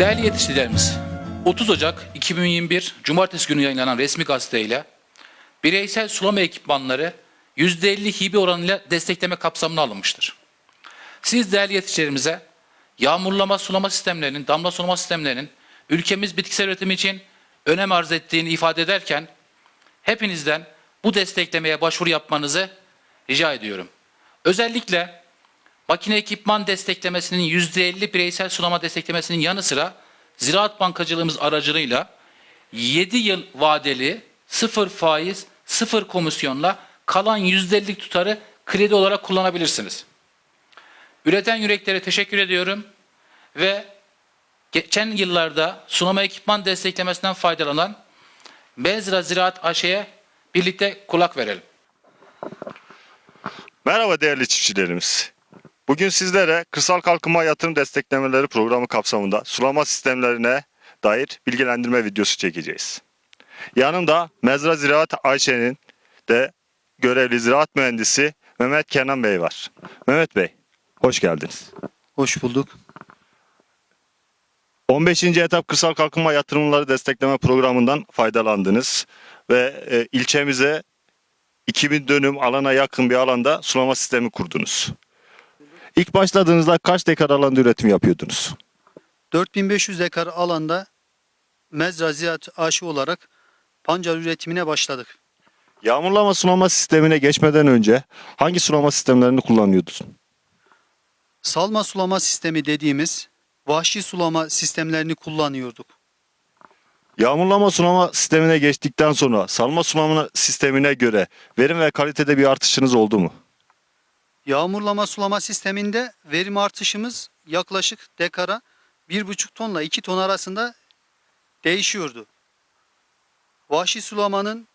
Değerli yetiştiricilerimiz, 30 Ocak 2021 Cumartesi günü yayınlanan resmi gazeteyle bireysel sulama ekipmanları %50 hibe oranıyla destekleme kapsamına alınmıştır. Siz değerli yetiştiricilerimize yağmurlama sulama sistemlerinin, damla sulama sistemlerinin ülkemiz bitkisel üretimi için önem arz ettiğini ifade ederken hepinizden bu desteklemeye başvuru yapmanızı rica ediyorum. Özellikle makine ekipman desteklemesinin %50 bireysel sulama desteklemesinin yanı sıra Ziraat Bankacılığımız aracılığıyla 7 yıl vadeli sıfır faiz, sıfır komisyonla kalan %50'lik tutarı kredi olarak kullanabilirsiniz. Üreten yüreklere teşekkür ediyorum ve geçen yıllarda sulama ekipman desteklemesinden faydalanan Bezra Ziraat AŞ'ye birlikte kulak verelim. Merhaba değerli çiftçilerimiz. Bugün sizlere kırsal kalkınma yatırım desteklemeleri programı kapsamında sulama sistemlerine dair bilgilendirme videosu çekeceğiz. Yanımda Mezra Ziraat Ayşe'nin de görevli ziraat mühendisi Mehmet Kenan Bey var. Mehmet Bey, hoş geldiniz. Hoş bulduk. 15. etap kırsal kalkınma yatırımları destekleme programından faydalandınız ve e, ilçemize 2000 dönüm alana yakın bir alanda sulama sistemi kurdunuz. İlk başladığınızda kaç dekar alanda üretim yapıyordunuz? 4500 dekar alanda mezra ziraat aşı olarak pancar üretimine başladık. Yağmurlama sulama sistemine geçmeden önce hangi sulama sistemlerini kullanıyordunuz? Salma sulama sistemi dediğimiz vahşi sulama sistemlerini kullanıyorduk. Yağmurlama sulama sistemine geçtikten sonra salma sulama sistemine göre verim ve kalitede bir artışınız oldu mu? Yağmurlama sulama sisteminde verim artışımız yaklaşık dekara 1,5 tonla 2 ton arasında değişiyordu. Vahşi sulamanın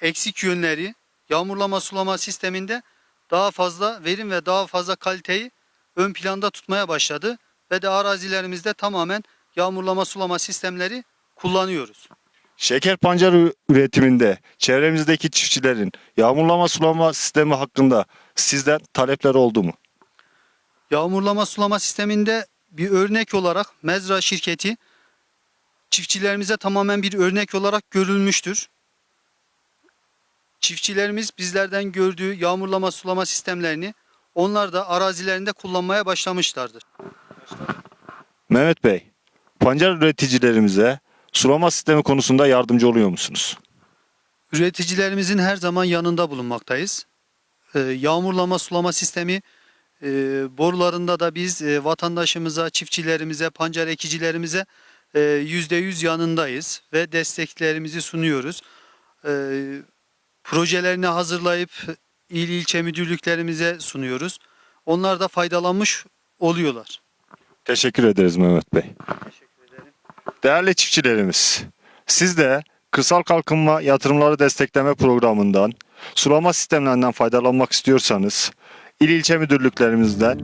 eksik yönleri yağmurlama sulama sisteminde daha fazla verim ve daha fazla kaliteyi ön planda tutmaya başladı ve de arazilerimizde tamamen yağmurlama sulama sistemleri kullanıyoruz. Şeker pancar ü- üretiminde çevremizdeki çiftçilerin yağmurlama sulama sistemi hakkında sizden talepler oldu mu? Yağmurlama sulama sisteminde bir örnek olarak Mezra şirketi çiftçilerimize tamamen bir örnek olarak görülmüştür. Çiftçilerimiz bizlerden gördüğü yağmurlama sulama sistemlerini onlar da arazilerinde kullanmaya başlamışlardır. Mehmet Bey, pancar üreticilerimize sulama sistemi konusunda yardımcı oluyor musunuz? Üreticilerimizin her zaman yanında bulunmaktayız. Ee, yağmurlama sulama sistemi e, borularında da biz e, vatandaşımıza, çiftçilerimize, pancar ekicilerimize e, %100 yanındayız ve desteklerimizi sunuyoruz. E, projelerini hazırlayıp il ilçe müdürlüklerimize sunuyoruz. Onlar da faydalanmış oluyorlar. Teşekkür ederiz Mehmet Bey. Teşekkür. Değerli çiftçilerimiz, siz de kırsal kalkınma yatırımları destekleme programından sulama sistemlerinden faydalanmak istiyorsanız il ilçe müdürlüklerimizden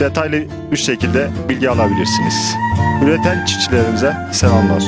detaylı bir şekilde bilgi alabilirsiniz. Üreten çiftçilerimize selamlar.